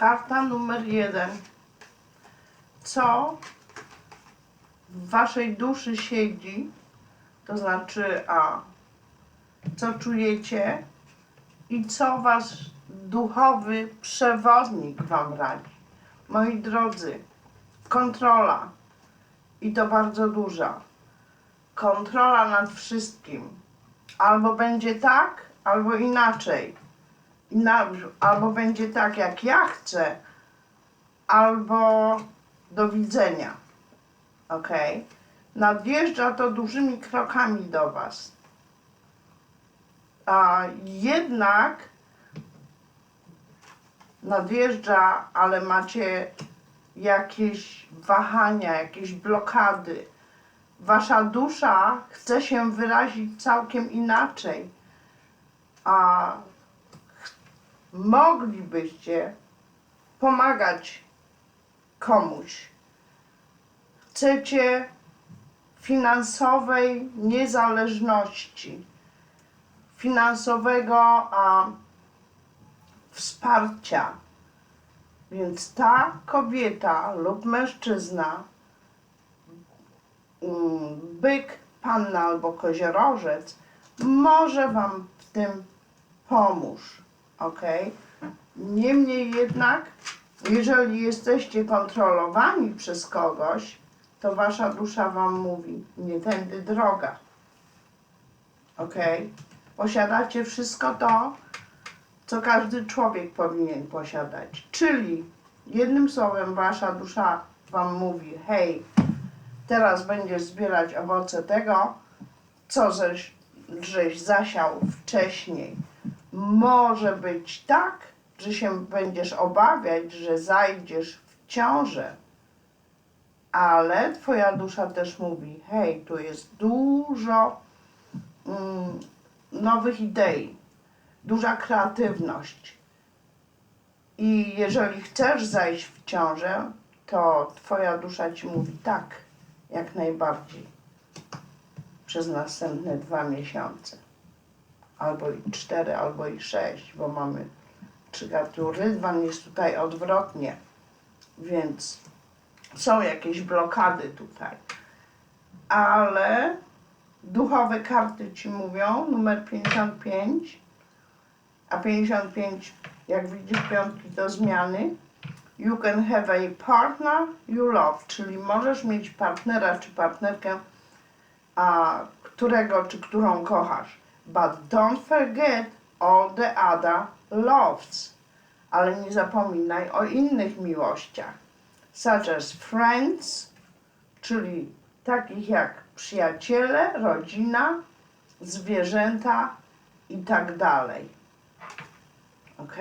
Karta numer jeden. Co w waszej duszy siedzi, to znaczy A, co czujecie i co wasz duchowy przewodnik wam radzi. Moi drodzy, kontrola i to bardzo duża. Kontrola nad wszystkim. Albo będzie tak, albo inaczej. Inna, albo będzie tak, jak ja chcę, albo do widzenia. Ok? Nadjeżdża to dużymi krokami do Was. A jednak nadjeżdża, ale macie jakieś wahania, jakieś blokady. Wasza dusza chce się wyrazić całkiem inaczej. A moglibyście pomagać komuś. Chcecie finansowej niezależności, finansowego a, wsparcia. Więc ta kobieta lub mężczyzna, mm, byk, panna albo koziorożec, może Wam w tym pomóż. Ok? Niemniej jednak, jeżeli jesteście kontrolowani przez kogoś, to Wasza dusza Wam mówi, nie tędy droga. Ok? Posiadacie wszystko to, co każdy człowiek powinien posiadać. Czyli jednym słowem wasza dusza wam mówi, hej, teraz będziesz zbierać owoce tego, co żeś, żeś zasiał wcześniej. Może być tak, że się będziesz obawiać, że zajdziesz w ciążę, ale twoja dusza też mówi, hej, tu jest dużo mm, nowych idei duża kreatywność. I jeżeli chcesz zajść w ciążę, to twoja dusza ci mówi tak, jak najbardziej. Przez następne dwa miesiące. Albo i cztery, albo i sześć, bo mamy trzy karty. Rydwan jest tutaj odwrotnie, więc są jakieś blokady tutaj. Ale duchowe karty ci mówią, numer 55, a 55, jak widzisz, piątki to zmiany. You can have a partner you love, czyli możesz mieć partnera czy partnerkę, a, którego czy którą kochasz. But don't forget all the other loves. Ale nie zapominaj o innych miłościach. Such as friends, czyli takich jak przyjaciele, rodzina, zwierzęta i tak dalej. Ok?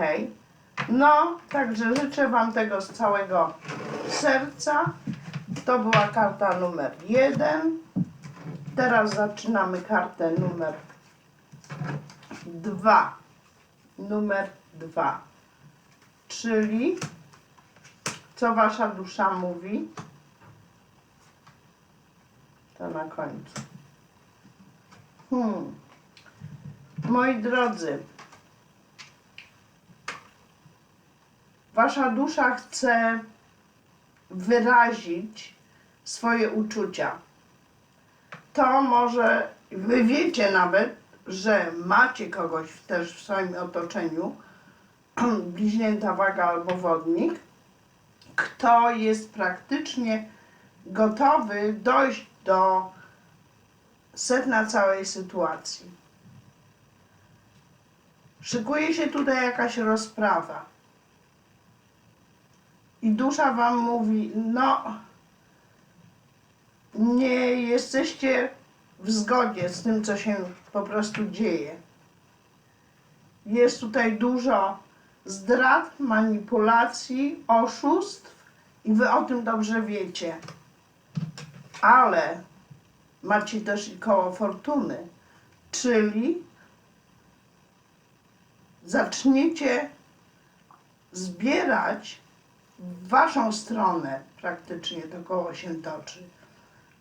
No, także życzę Wam tego z całego serca. To była karta numer jeden. Teraz zaczynamy kartę numer dwa. Numer dwa. Czyli co Wasza dusza mówi? To na końcu. Hmm. Moi drodzy, Wasza dusza chce wyrazić swoje uczucia. To może, wy wiecie nawet, że macie kogoś też w swoim otoczeniu, bliźnięta waga albo wodnik, kto jest praktycznie gotowy dojść do sedna całej sytuacji. Szykuje się tutaj jakaś rozprawa. I dusza wam mówi, no, nie jesteście w zgodzie z tym, co się po prostu dzieje. Jest tutaj dużo zdrad, manipulacji, oszustw i wy o tym dobrze wiecie. Ale macie też i koło fortuny, czyli zaczniecie zbierać w waszą stronę praktycznie to koło się toczy.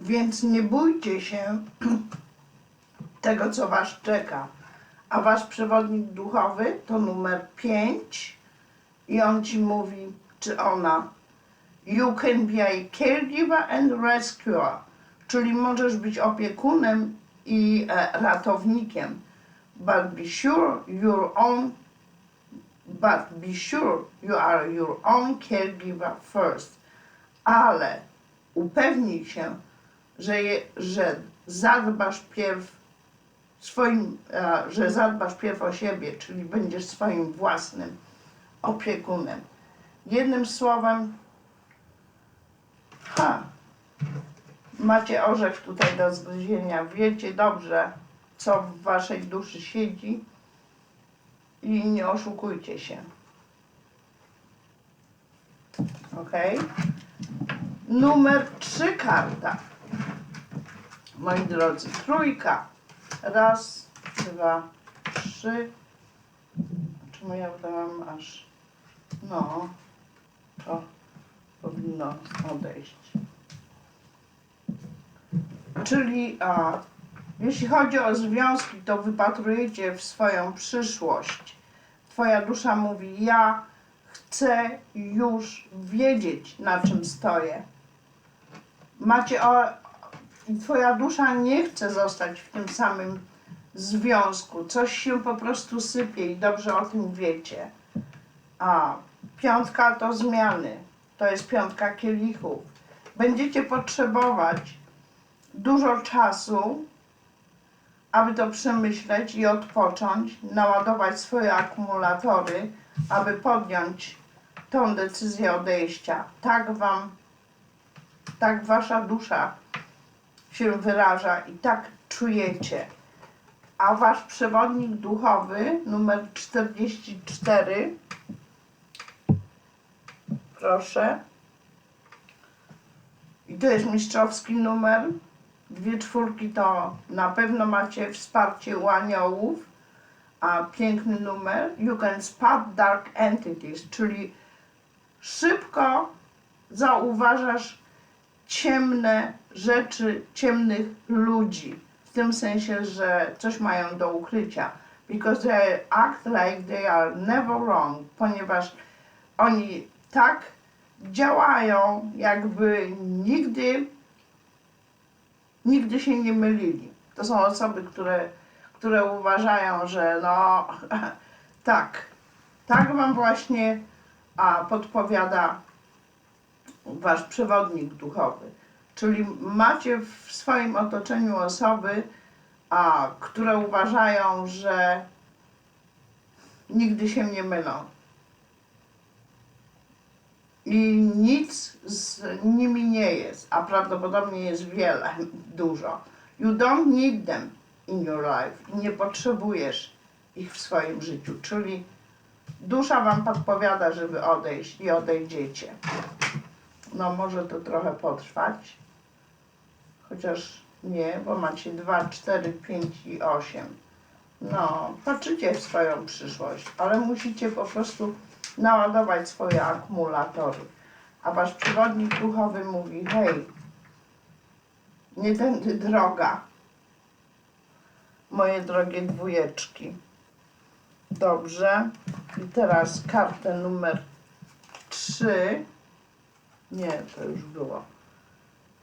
Więc nie bójcie się tego, co was czeka. A wasz przewodnik duchowy to numer 5 i on ci mówi, czy ona, you can be a caregiver and rescuer, czyli możesz być opiekunem i e, ratownikiem, but be sure your own but be sure you are your own caregiver first. Ale upewnij się, że, je, że zadbasz pierw swoim, że zadbasz pierw o siebie, czyli będziesz swoim własnym opiekunem. Jednym słowem, ha, macie orzech tutaj do zgryzienia, wiecie dobrze, co w waszej duszy siedzi i nie oszukujcie się. Ok? Numer trzy karta. Moi drodzy, trójka. Raz, dwa, trzy. Czemu ja wydałam aż. No, to powinno odejść. Czyli a, jeśli chodzi o związki, to wypatrujecie w swoją przyszłość. Twoja dusza mówi: Ja chcę już wiedzieć, na czym stoję. Macie i twoja dusza nie chce zostać w tym samym związku. Coś się po prostu sypie i dobrze o tym wiecie. A piątka to zmiany. To jest piątka kielichów. Będziecie potrzebować dużo czasu, aby to przemyśleć i odpocząć, naładować swoje akumulatory, aby podjąć tą decyzję odejścia. Tak wam, tak wasza dusza się wyraża i tak czujecie. A wasz przewodnik duchowy, numer 44, proszę. I to jest mistrzowski numer. Dwie czwórki to na pewno macie wsparcie u aniołów. A piękny numer. You can spot dark entities, czyli szybko zauważasz ciemne rzeczy, ciemnych ludzi. W tym sensie, że coś mają do ukrycia. Because they act like they are never wrong, ponieważ oni tak działają, jakby nigdy, nigdy się nie mylili. To są osoby, które, które uważają, że no tak, tak wam właśnie a, podpowiada wasz przewodnik duchowy. Czyli macie w swoim otoczeniu osoby, a, które uważają, że nigdy się nie mylą. I nic z nimi nie jest, a prawdopodobnie jest wiele, dużo. You don't need them in your life. Nie potrzebujesz ich w swoim życiu. Czyli dusza wam podpowiada, żeby odejść i odejdziecie. No może to trochę potrwać. Chociaż nie, bo macie 2, 4, 5 i 8. No, patrzycie w swoją przyszłość, ale musicie po prostu naładować swoje akumulatory. A wasz przewodnik duchowy mówi, hej, nie tędy droga, moje drogie dwójeczki. Dobrze. I teraz kartę numer 3. Nie, to już było.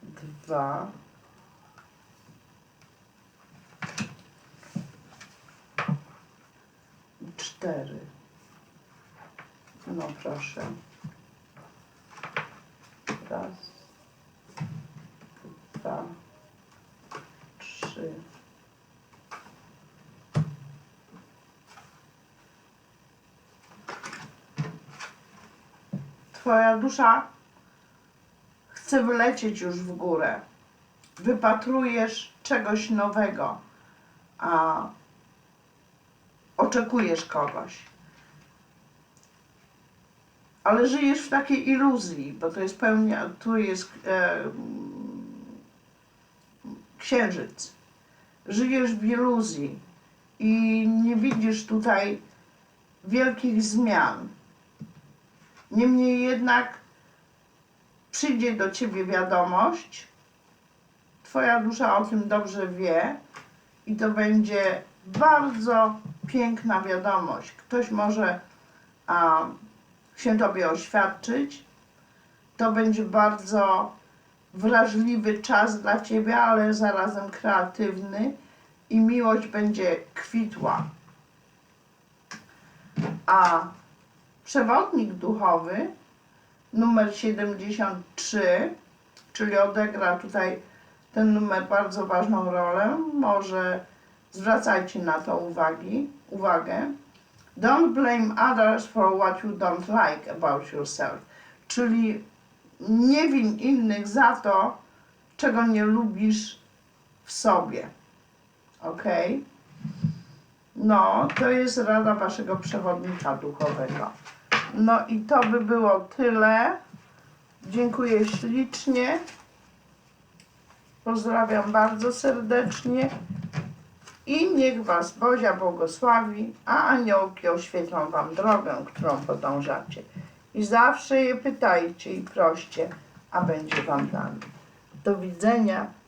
Dwa. Cztery. No proszę. Raz. Dwa. Trzy. Twoja dusza chce wylecieć już w górę. Wypatrujesz czegoś nowego, a oczekujesz kogoś. Ale żyjesz w takiej iluzji, bo to jest pełnia, tu jest e, księżyc. Żyjesz w iluzji i nie widzisz tutaj wielkich zmian. Niemniej jednak przyjdzie do ciebie wiadomość, twoja dusza o tym dobrze wie i to będzie bardzo piękna wiadomość. Ktoś może a, się Tobie oświadczyć. To będzie bardzo wrażliwy czas dla Ciebie, ale zarazem kreatywny i miłość będzie kwitła. A przewodnik duchowy numer 73, czyli odegra tutaj ten numer bardzo ważną rolę. Może zwracajcie na to uwagi, uwagę. Don't blame others for what you don't like about yourself. Czyli nie win innych za to, czego nie lubisz w sobie. Ok? No, to jest rada waszego przewodnika duchowego. No i to by było tyle. Dziękuję ślicznie. Pozdrawiam bardzo serdecznie. I niech Was Bozia błogosławi, a aniołki oświetlą Wam drogę, którą podążacie. I zawsze je pytajcie i proście, a będzie Wam dane. Do widzenia